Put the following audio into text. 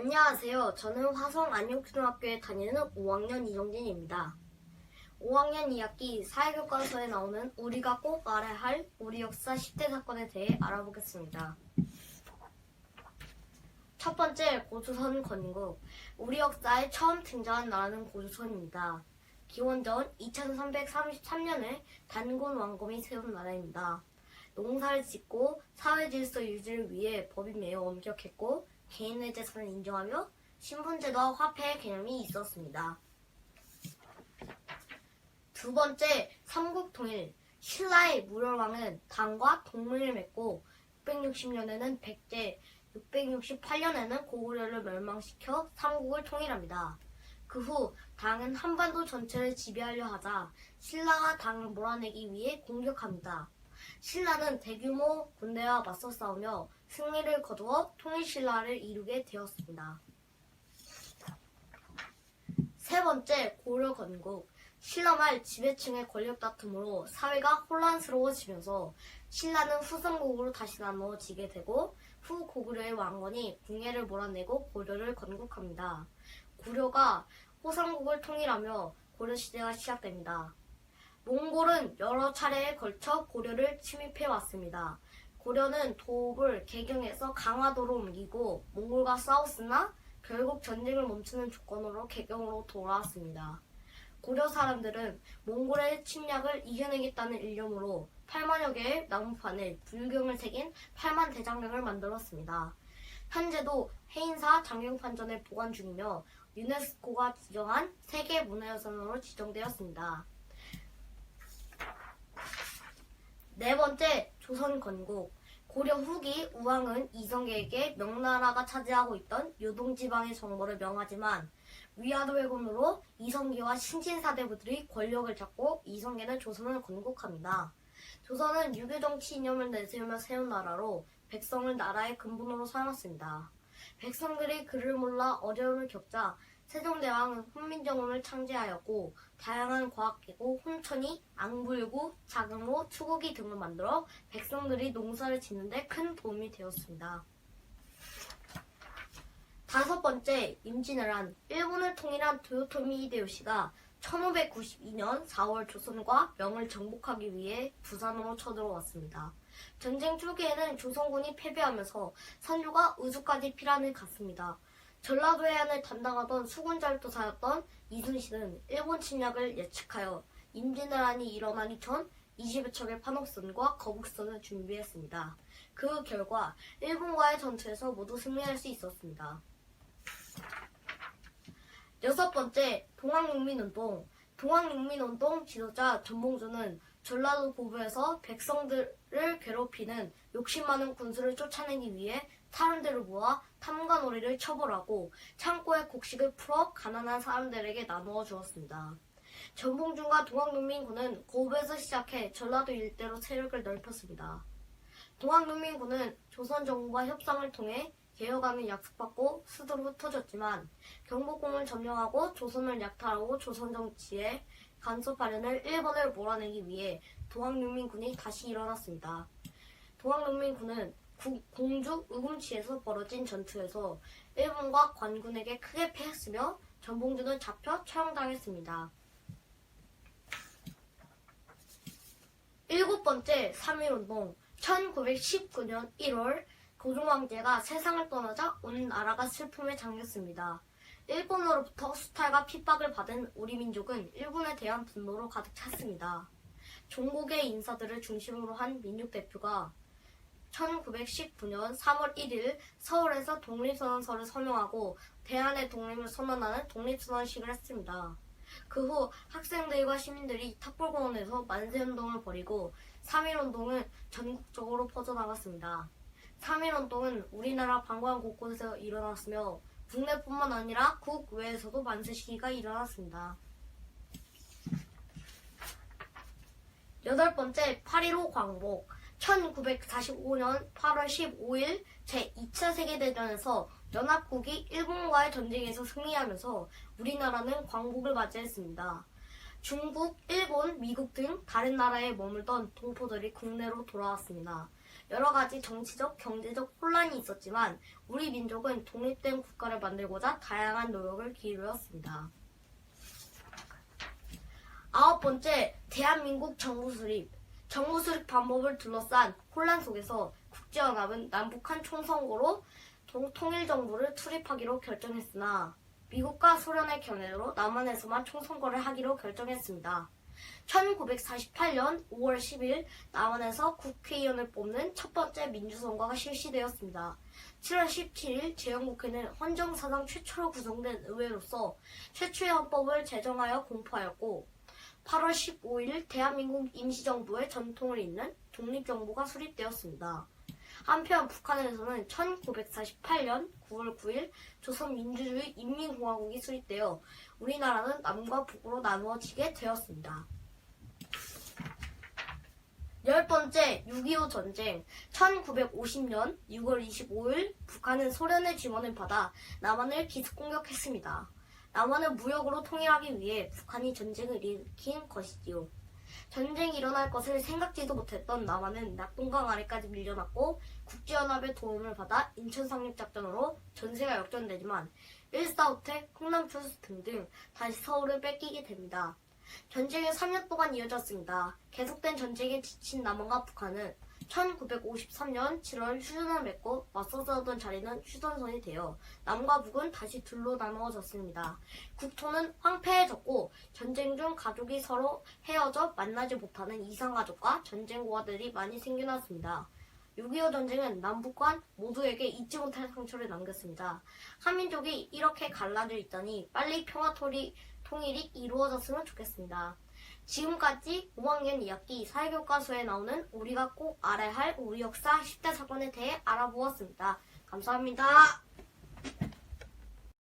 안녕하세요. 저는 화성 안용초등학교에 다니는 5학년 이정진입니다. 5학년 2학기 사회교과서에 나오는 우리가 꼭 알아야 할 우리 역사 10대 사건에 대해 알아보겠습니다. 첫 번째, 고조선 건국. 우리 역사에 처음 등장한 나라는 고조선입니다. 기원전 2333년에 단군 왕검이 세운 나라입니다. 농사를 짓고 사회 질서 유지를 위해 법이 매우 엄격했고 개인의 재산을 인정하며 신분제도와 화폐의 개념이 있었습니다. 두 번째, 삼국 통일. 신라의 무열왕은 당과 동맹을 맺고 660년에는 백제, 668년에는 고구려를 멸망시켜 삼국을 통일합니다. 그 후 당은 한반도 전체를 지배하려 하자 신라가 당을 몰아내기 위해 공격합니다. 신라는 대규모 군대와 맞서 싸우며 승리를 거두어 통일신라를 이루게 되었습니다. 세 번째, 고려 건국. 신라 말 지배층의 권력 다툼으로 사회가 혼란스러워지면서 신라는 후성국으로 다시 나누어지게 되고 후 고구려의 왕건이 궁예를 몰아내고 고려를 건국합니다. 고려가 호성국을 통일하며 고려 시대가 시작됩니다. 몽골은 여러 차례에 걸쳐 고려를 침입해 왔습니다. 고려는 도읍을 개경해서 강화도로 옮기고 몽골과 싸웠으나 결국 전쟁을 멈추는 조건으로 개경으로 돌아왔습니다. 고려 사람들은 몽골의 침략을 이겨내겠다는 일념으로 8만여 개의 나무판에 불경을 새긴 8만 대장경을 만들었습니다. 현재도 해인사 장경판전에 보관 중이며 유네스코가 지정한 세계 문화유산으로 지정되었습니다. 네 번째, 조선 건국. 고려 후기 우왕은 이성계에게 명나라가 차지하고 있던 요동 지방의 정보를 명하지만 위화도 회군으로 이성계와 신진사대부들이 권력을 잡고 이성계는 조선을 건국합니다. 조선은 유교 정치 이념을 내세우며 세운 나라로 백성을 나라의 근본으로 삼았습니다. 백성들이 글을 몰라 어려움을 겪자 세종대왕은 훈민정음을 창제하였고 다양한 과학기구 혼천이, 앙불구, 자금로, 추구기 등을 만들어 백성들이 농사를 짓는데 큰 도움이 되었습니다. 다섯 번째, 임진왜란. 일본을 통일한 도요토미 히데요시가 1592년 4월 조선과 명을 정복하기 위해 부산으로 쳐들어왔습니다. 전쟁 초기에는 조선군이 패배하면서 선조가 의주까지 피란을 갔습니다. 전라도 해안을 담당하던 수군잘도사였던 이순신은 일본 침략을 예측하여 임진왜란이 일어나기 전 20여 척의 판옥선과 거북선을 준비했습니다. 그 결과 일본과의 전투에서 모두 승리할 수 있었습니다. 여섯 번째, 동학농민운동. 동학농민운동 지도자 전봉주는 전라도 고부에서 백성들을 괴롭히는 욕심 많은 군수를 쫓아내기 위해 사람들을 모아 탐관오리를 처벌하고 창고에 곡식을 풀어 가난한 사람들에게 나누어 주었습니다. 전봉준과 동학농민군은 고부에서 시작해 전라도 일대로 세력을 넓혔습니다. 동학농민군은 조선 정부와 협상을 통해 개혁안을 약속받고 수도로 흩어졌지만 경복궁을 점령하고 조선을 약탈하고 조선 정치에 간섭하려는 일본을 몰아내기 위해 동학농민군이 다시 일어났습니다. 동학농민군은 구- 공주 우금치에서 벌어진 전투에서 일본과 관군에게 크게 패했으며 전봉주는 잡혀 처형당했습니다. 일곱 번째 3.1운동 1919년 1월 고종 황제가 세상을 떠나자 온 나라가 슬픔에 잠겼습니다. 일본으로부터 수탈과 핍박을 받은 우리 민족은 일본에 대한 분노로 가득 찼습니다. 종국의 인사들을 중심으로 한 민족 대표가 1919년 3월 1일 서울에서 독립선언서를 서명하고 대한의 독립을 선언하는 독립선언식을 했습니다. 그 후 학생들과 시민들이 탑골공원에서 만세운동을 벌이고 3.1운동은 전국적으로 퍼져나갔습니다. 3.1운동은 우리나라 방방 곳곳에서 일어났으며 국내뿐만 아니라 국외에서도 만세 시위가 일어났습니다. 여덟 번째 8.15 광복 1945년 8월 15일 제2차 세계대전에서 연합국이 일본과의 전쟁에서 승리하면서 우리나라는 광복을 맞이했습니다. 중국, 일본, 미국 등 다른 나라에 머물던 동포들이 국내로 돌아왔습니다. 여러 가지 정치적, 경제적 혼란이 있었지만 우리 민족은 독립된 국가를 만들고자 다양한 노력을 기울였습니다. 아홉 번째, 대한민국 정부 수립. 정부 수립 방법을 둘러싼 혼란 속에서 국제연합은 남북한 총선거로 동- 통일정부를 수립하기로 결정했으나 미국과 소련의 견해로 남한에서만 총선거를 하기로 결정했습니다. 1948년 5월 10일 남한에서 국회의원을 뽑는 첫 번째 민주선거가 실시되었습니다. 7월 17일 제영국회는 헌정사상 최초로 구성된 의회로서 최초의 헌법을 제정하여 공포하였고 8월 15일 대한민국 임시정부의 전통을 잇는 독립정부가 수립되었습니다. 한편 북한에서는 1948년 9월 9일 조선민주주의 인민공화국이 수립되어 우리나라는 남과 북으로 나누어지게 되었습니다. 열 번째 6.25 전쟁 1950년 6월 25일 북한은 소련의 지원을 받아 남한을 기습 공격했습니다. 남한을 무역으로 통일하기 위해 북한이 전쟁을 일으킨 것이지요. 전쟁이 일어날 것을 생각지도 못했던 남한은 낙동강 아래까지 밀려났고 국제연합의 도움을 받아 인천 상륙작전으로 전세가 역전되지만 일사후퇴, 흥남초수 등등 다시 서울을 뺏기게 됩니다. 전쟁은 3년 동안 이어졌습니다. 계속된 전쟁에 지친 남한과 북한은 1953년 7월 휴전을 맺고 맞서 싸우던 자리는 휴전선이 되어 남과 북은 다시 둘로 나누어졌습니다. 국토는 황폐해졌고 전쟁 중 가족이 서로 헤어져 만나지 못하는 이상가족과 전쟁고아들이 많이 생겨났습니다. 6.25 전쟁은 남북 간 모두에게 잊지 못할 상처를 남겼습니다. 한민족이 이렇게 갈라져 있다니 빨리 평화 통일이 이루어졌으면 좋겠습니다. 지금까지 5학년 2학기 사회교과서에 나오는 우리가 꼭 알아야 할 우리 역사 10대 사건에 대해 알아보았습니다. 감사합니다.